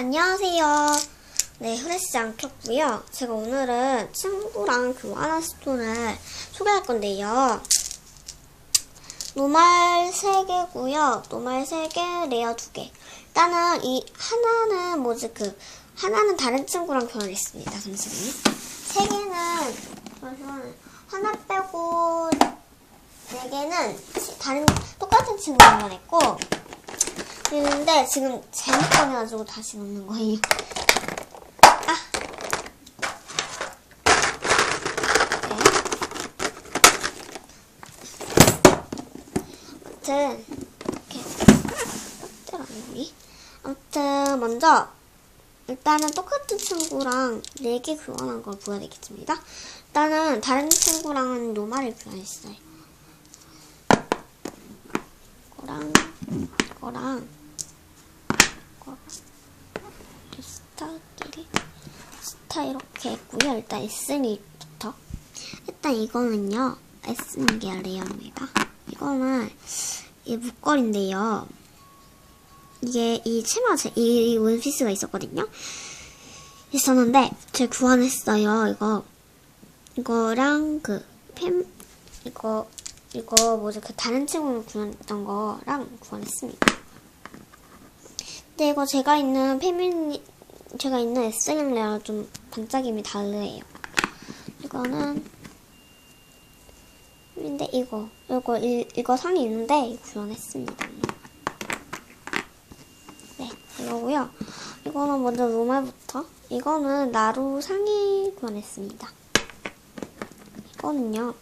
안녕하세요. 네, 흐르지 않겠고요. 제가 오늘은 친구랑 교환한 스톤을 소개할 건데요. 노말 3개고요. 노말 3개, 레어 2개. 일단은 이 하나는 뭐지 그 하나는 다른 친구랑 교환했습니다. 잠시만요. 3개는 잠시만요. 하나 빼고 4개는 다른 똑같은 친구랑 교환했고 근데 지금 잘못 꺼내가지고 다시 넣는 거예요. 아. 네. 아무튼 이렇게 아니니? 아무튼 먼저 일단은 똑같은 친구랑 4개 교환한 걸 보여드리겠습니다. 일단은 다른 친구랑은 노말을 교환했어요. 이거랑 이거랑 스타끼리 스타 이렇게 했고요. 일단 S2부터 일단 이거는요. S2게 레어입니다. 이거는 이 목걸인데요. 이게 이 치마 제, 이, 이 원피스가 있었거든요. 있었는데 제가 교환했어요. 이거 이거랑 그펜 이거 이거 뭐지 그 다른 친구를 구했던 거랑 구원했습니다. 이거 제가 있는 페미니 제가 있는 레어랑 좀 반짝임이 다르해요. 이거는 근데 이거 이거 이, 이거 상이 있는데 구원했습니다. 네 이거고요. 이거는 먼저 노말부터 이거는 나루 상의 구원했습니다. 이거는요.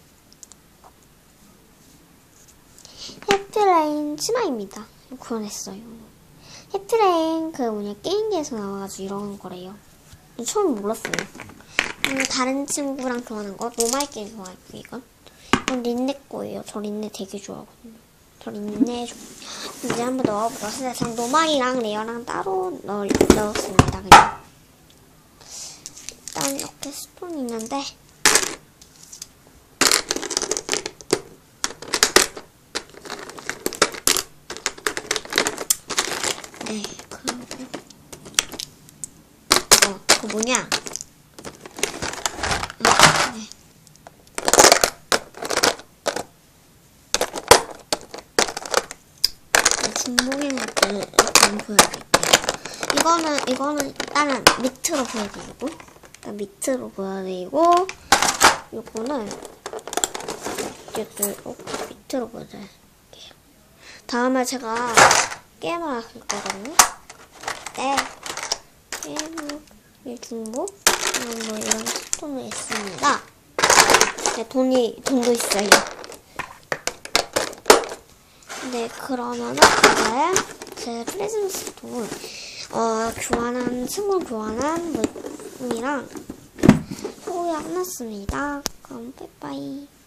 해피레인 치마입니다. 구원했어요. 해피레인 그 뭐냐 게임기에서 나와가지고 이런 거래요. 처음 몰랐어요. 음, 다른 친구랑 교환한 거 노말 게임 좋아했고 이건 이건 린네 거예요. 저 린네 되게 좋아하거든요. 저 린네 좋 이제 한번 넣어보자. 근데 전 노말이랑 레어랑 따로 넣, 넣었습니다. 그냥 일단 이렇게 스톤이 있는데 네, 그리고 어, 그 뭐냐? 아, 네. 네, 중복인 것들을 일단 보여드릴게요. 이거는 이거는 일단은 밑으로 보여드리고, 일단 밑으로 보여드리고, 요거는 이렇게 밑으로 보여드릴게요. 다음에 제가 할 거거든요. 네. 게임을 중복 뭐 이런 스톤이 있습니다. 네, 돈이 돈도 있어요. 네, 그러면은 이제 제 프레젠 스톤 어 교환한 친구 교환한 물품이랑 소고기가 끝났습니다. 그럼 빠이빠이.